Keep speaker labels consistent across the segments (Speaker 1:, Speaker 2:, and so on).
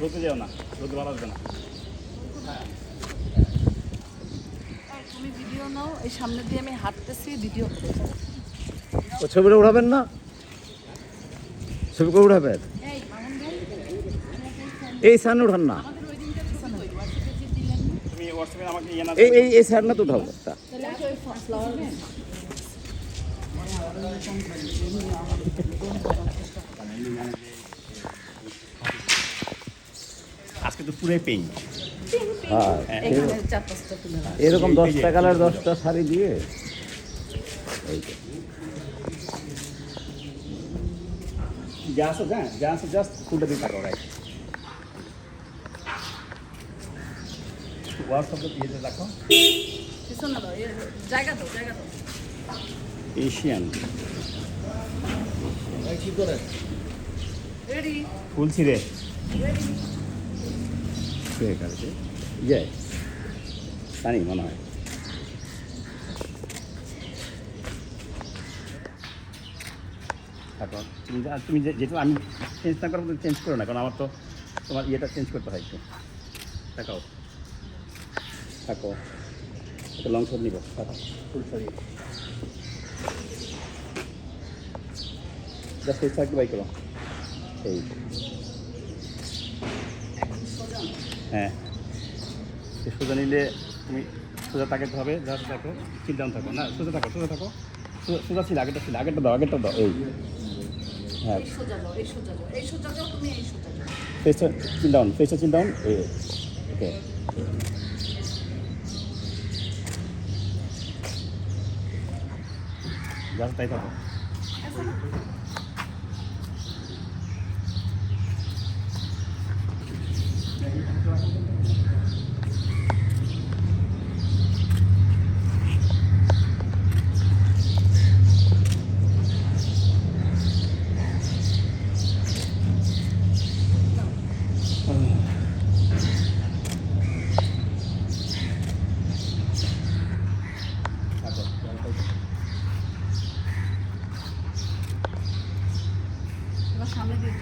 Speaker 1: রোদে যাও না রোদ ভালো আসবে না।
Speaker 2: এই, তুমি ভিডিও নাও এই সামনে দিয়ে আমি হাঁটতেছি ভিডিও করে
Speaker 3: ও ছবিটা উঠাবেন না? ছবি করে উঠাবেন?
Speaker 2: এই মামুন ভাই
Speaker 3: উঠান না।
Speaker 1: ইয়ে
Speaker 3: এই এই এই সার না তো উঠাবো
Speaker 2: আগে
Speaker 1: আজকে পেইন্ট
Speaker 3: হ্যাঁ
Speaker 2: নাও।
Speaker 3: এরকম দশটা কালার দশটা শাড়ি দিয়ে।
Speaker 1: যা। আছে যা যা আছে জাস্ট দিয়ে রাইট হোয়াটসঅ্যাপে ইয়েতে রাখো।
Speaker 2: পিছনে দাও এ, জায়গা দাও জায়গা দাও।
Speaker 1: এশিয়ান
Speaker 2: রেডি
Speaker 1: ফুল ছিঁড়ে।
Speaker 3: ঠিক আছে
Speaker 1: ইয়ে জানি, মনে হয়। তারপর তুমি যা- তুমি যে- যেটা আমি চেঞ্জ না করব চেঞ্জ করো না, কারণ আমার তো তোমার ইয়েটা চেঞ্জ করতে হয় একটু। থাকাও থাকো। একটা লং শট নিব। থাকো। ফুল সরিয়ে জাস্ট এই সাইড বাই করো। এই। হ্যাঁ। সোজা নিলে তুমি সোজা তাকাতে হবে দেখো চিল ডাউন থাকো না সোজা থাকো সোজা থাকো সোজা- সোজা ছিল আগেরটা ছিল আগেরটা দাও আগেরটা দাও এই। হ্যাঁ। ফেসটা চিল ডাউন ফেসটা চিল ডাউন এই ওকে। জাস্ট তাই থাকো।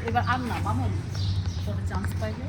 Speaker 2: এবার আর না মামুন। তবে চান্স পাইলে।